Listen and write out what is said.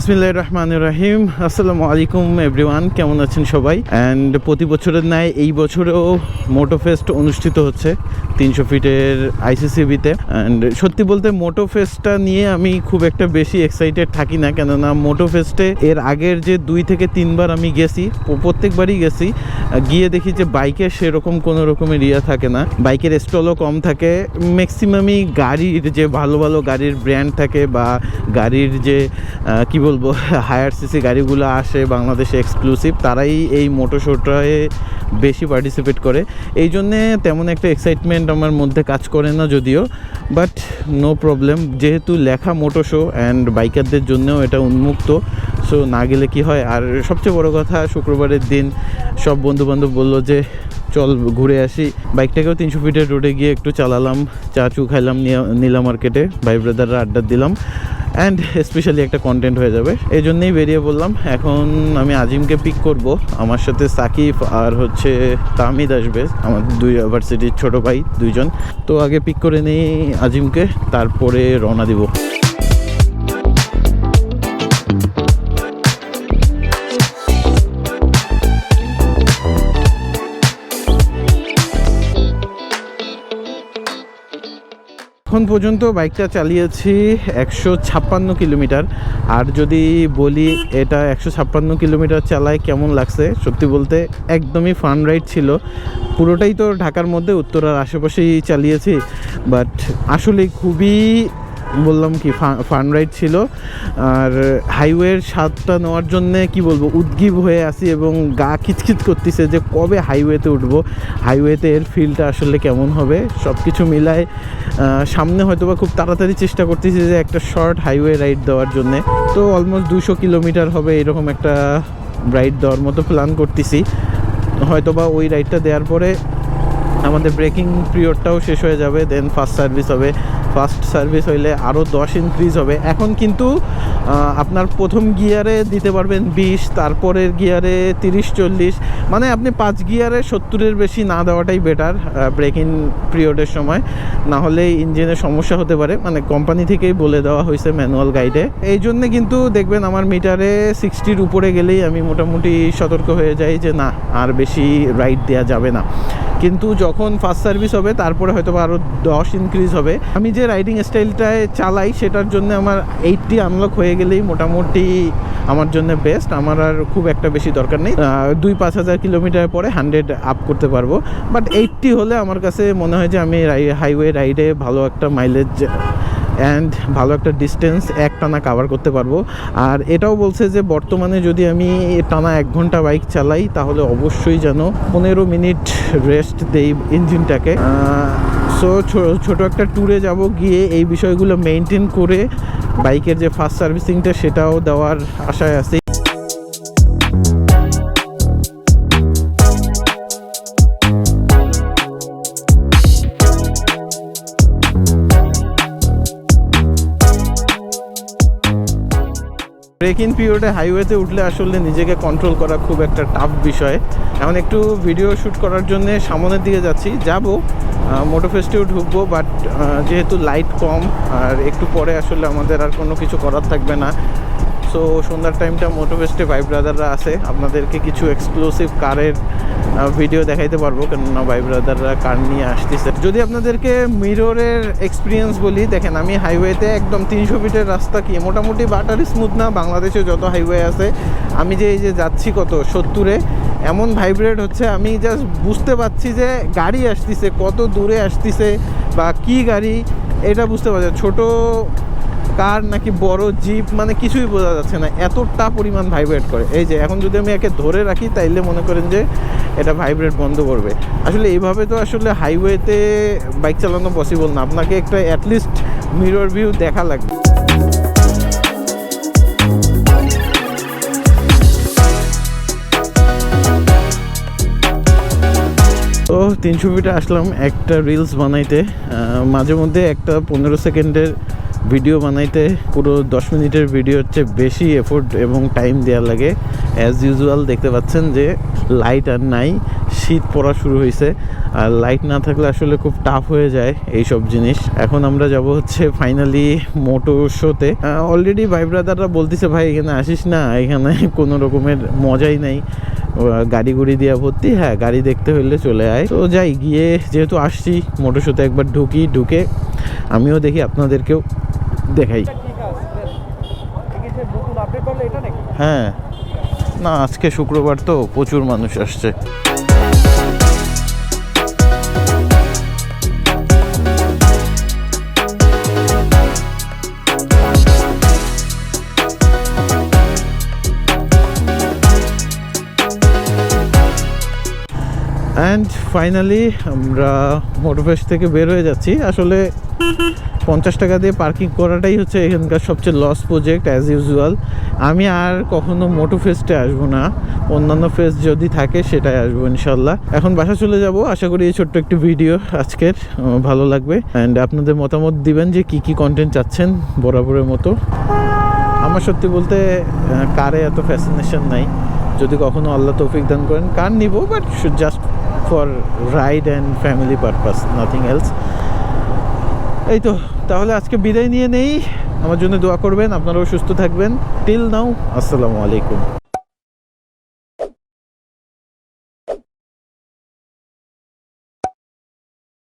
বিসমিল্লাহ রহমান রাহিম। আসসালামু আলাইকুম এভরিওয়ান কেমন আছেন সবাই? অ্যান্ড প্রতি বছরের ন্যায় এই বছরেও মোটো ফেস্ট অনুষ্ঠিত হচ্ছে তিনশো ফিটের আইসিসিবিতে অ্যান্ড সত্যি বলতে মোটো ফেস্টটা নিয়ে আমি খুব একটা বেশি এক্সাইটেড থাকি না, কেননা মোটো ফেস্টে এর আগের যে দুই থেকে তিনবার আমি গেছি প্রত্যেকবারই গেছি, গিয়ে দেখি যে বাইকের সেরকম কোনো রকমের ইয়া থাকে না। বাইকের স্টলও কম থাকে। ম্যাক্সিমামই গাড়ির যে ভালো ভালো গাড়ির ব্র্যান্ড থাকে বা গাড়ির যে কি বলব হায়ার সিসি গাড়িগুলো আসে বাংলাদেশে এক্সক্লুসিভ তারাই এই মোটো শোটায় বেশি পার্টিসিপেট করে। এই জন্যে তেমন একটা এক্সাইটমেন্ট আমার মধ্যে কাজ করে না যদিও বাট নো প্রবলেম যেহেতু লেখা মোটো শো অ্যান্ড বাইকারদের জন্যও এটা উন্মুক্ত সো না গেলে কি হয়? আর সবচেয়ে বড় কথা, শুক্রবারের দিন সব বন্ধুবান্ধব বলল যে, চল ঘুরে আসি। বাইকটাকেও তিনশো ফিটের রোডে গিয়ে একটু চালালাম, চা চু খাইলাম নীলা মার্কেটে ভাই ব্রাদাররা আড্ডা দিলাম। অ্যান্ড স্পেশালি একটা কন্টেন্ট হয়ে যাবে। এই জন্যেই বেরিয়ে বললাম এখন আমি আজিমকে পিক করব। আমার সাথে সাকিব আর হচ্ছে তাহমিদ আসবে, আমার দুই ইউনিভার্সিটির ছোট ভাই, দুইজন। তো আগে পিক করে নিই আজিমকে, তারপরে রওনা দিব। এখন পর্যন্ত বাইকটা চালিয়েছি একশো ছাপ্পান্ন কিলোমিটার। আর যদি বলি এটা একশো ছাপ্পান্ন কিলোমিটার চালায় কেমন লাগছে, সত্যি বলতে একদমই ফান রাইড ছিল। পুরোটাই তো ঢাকার মধ্যে উত্তরার আশেপাশেই চালিয়েছি। বাট আসলে খুবই বললাম কি ফান রাইড ছিল। আর হাইওয়ের স্বাদটা নেওয়ার জন্য কি বলব, উদ্গীব হয়ে আছি এবং গা খিচখিচ করতেছে যে কবে হাইওয়েতে উঠবো। হাইওয়েতে এর ফিলটা আসলে কেমন হবে? সব কিছু মিলায় সামনে হয়তো বা খুব তাড়াতাড়ি চেষ্টা করতেছি যে একটা শর্ট হাইওয়ে রাইড দেওয়ার জন্যে। তো অলমোস্ট দুশো কিলোমিটার হবে এরকম একটা রাইড দেওয়ার মতো প্ল্যান করতেছি। হয়তো বা ওই রাইডটা দেওয়ার পরে আমাদের ব্রেকিং পিরিয়ডটাও শেষ হয়ে যাবে দেন ফার্স্ট সার্ভিস হবে। ফার্স্ট সার্ভিস হইলে আরও দশ ইনক্রিজ হবে। এখন কিন্তু আপনার প্রথম গিয়ারে দিতে পারবেন বিশ, তারপরের গিয়ারে তিরিশ, চল্লিশ। মানে আপনি পাঁচ গিয়ারে সত্তরের বেশি না দেওয়াটাই বেটার ব্রেকিং পিরিয়ডের সময়। না হলে ইঞ্জিনের সমস্যা হতে পারে। মানে কোম্পানি থেকেই বলে দেওয়া হয়েছে ম্যানুয়াল গাইডে এই জন্যে কিন্তু দেখবেন আমার মিটারে সিক্সটির উপরে গেলেই আমি মোটামুটি সতর্ক হয়ে যাই যে না, আর বেশি রাইড দেওয়া যাবে না। কিন্তু যখন ফার্স্ট সার্ভিস হবে, তারপরে হয়তো আরও দশ ইনক্রিজ হবে। আমি যে রাইডিং স্টাইলটায় চালাই, সেটার জন্য আমার এইটটি আনলক হয়ে গেলেই মোটামুটি আমার জন্য বেস্ট আমার আর খুব একটা বেশি দরকার নেই। দুই পাঁচ হাজার কিলোমিটার পরে হান্ড্রেড আপ করতে পারব। বাট এইটটি হলে আমার কাছে মনে হয় যে আমি হাইওয়ে রাইডে ভালো একটা মাইলেজ অ্যান্ড ভালো একটা ডিস্টেন্স এক টানা কাভার করতে পারব। আর এটাও বলছে যে, বর্তমানে যদি আমি টানা এক ঘণ্টা বাইক চালাই, তাহলে অবশ্যই যেন পনেরো মিনিট রেস্ট দেই ইঞ্জিনটাকে। সো ছোটো একটা ট্যুরে যাব, গিয়ে এই বিষয়গুলো মেনটেন করে বাইকের যে ফার্স্ট সার্ভিসিংটা সেটাও দেওয়ার আশায় আছি। ব্রেক ইন পিরিয়ডে হাইওয়েতে উঠলে আসলে নিজেকে কন্ট্রোল করা খুব একটা টাফ বিষয়। এখন একটু ভিডিও শ্যুট করার জন্য সামনের দিকে যাচ্ছি। যাব মোটোফেস্টেও ঢুকবো বাট যেহেতু লাইট কম, আর একটু পরে আসলে আমাদের আর কোনো কিছু করার থাকবে না। সো সন্ধ্যার টাইমটা মোটো ফেস্টে ভাই ব্রাদাররা আছে। আপনাদেরকে কিছু এক্সক্লুসিভ কারের ভিডিও দেখাইতে পারব। কেননা ভাই ব্রাদাররা কার নিয়ে আসতেছে। যদি আপনাদেরকে মিররের এক্সপিরিয়েন্স বলি, দেখেন আমি হাইওয়েতে একদম তিনশো ফিটের রাস্তা কি? মোটামুটি বাটারি স্মুথ না, বাংলাদেশে যত হাইওয়ে আছে। আমি যে, এই যে যাচ্ছি কত? সত্তরে। এমন ভাইব্রেট হচ্ছে, আমি জাস্ট বুঝতে পারছি যে গাড়ি আসতেছে, কত দূরে আসতেছে বা কি গাড়ি, এটা বুঝতে পারছি ছোটো কার নাকি বড় জিপ মানে কিছুই বোঝা যাচ্ছে না। এতটা পরিমাণ ভাইব্রেট করে। এই যে, এখন যদি আমি একে ধরে রাখি, তাইলে মনে করেন যে এটা ভাইব্রেট বন্ধ করবে। আসলে এইভাবে তো আসলে হাইওয়েতে বাইক চালানো পসিবল না। আপনাকে একটা অ্যাটলিস্ট মিরর ভিউ দেখা লাগবে। তো তিনশো ফিটে আসলাম একটা রিলস বানাইতে। মাঝে মধ্যে একটা পনেরো সেকেন্ডের ভিডিও বানাইতে পুরো দশ মিনিটের ভিডিও হচ্ছে বেশি এফোর্ট এবং টাইম দেওয়া লাগে। অ্যাজ ইউজুয়াল দেখতে পাচ্ছেন যে লাইট আর নাই, শীত পড়া শুরু হয়েছে আর লাইট না থাকলে আসলে খুব টাফ হয়ে যায় এই সব জিনিস। এখন আমরা যাব হচ্ছে ফাইনালি মোটো শোতে অলরেডি ভাই ব্রাদাররা বলতেছে, ভাই, এখানে আসিস না, এখানে কোনো রকমের মজাই নাই। গাড়ি গুড়ি দিয়া ভর্তি হ্যাঁ গাড়ি দেখতে হলে চলে আয়। তো যাই, গিয়ে যেহেতু আসছি মোটর শোতে একবার ঢুকি, ঢুকে আমিও দেখি আপনাদেরকেও। দেখাই। নাকি? হ্যাঁ। না আজকে শুক্রবার তো প্রচুর মানুষ আসছে। অ্যান্ড ফাইনালি আমরা মোটোফেস্ট থেকে বের হয়ে যাচ্ছি। আসলে পঞ্চাশ টাকা দিয়ে পার্কিং করাটাই হচ্ছে এখানকার সবচেয়ে লস প্রজেক্ট অ্যাজ ইউজুয়াল আমি আর কখনো মোটো ফেস্টে আসব না। অন্যান্য ফেস্ট যদি থাকে, সেটাই আসব ইনশাল্লাহ। এখন বাসা চলে যাব। আশা করি এই ছোট্ট একটি ভিডিও আজকের ভালো লাগবে। অ্যান্ড আপনাদের মতামত দিবেন যে কি কি কন্টেন্ট চাচ্ছেন বরাবরের মতো। আমার সত্যি বলতে কারে এত ফ্যাসিনেশন নাই। যদি কখনো আল্লাহ তৌফিক দান করেন, কার নিব? But just for ride and family purpose nothing else এই তো। তাহলে আজকে বিদায় নিয়ে নেই। আমার জন্য দোয়া করবেন, আপনারাও সুস্থ থাকবেন। টিল নাও আসসালামু আলাইকুম।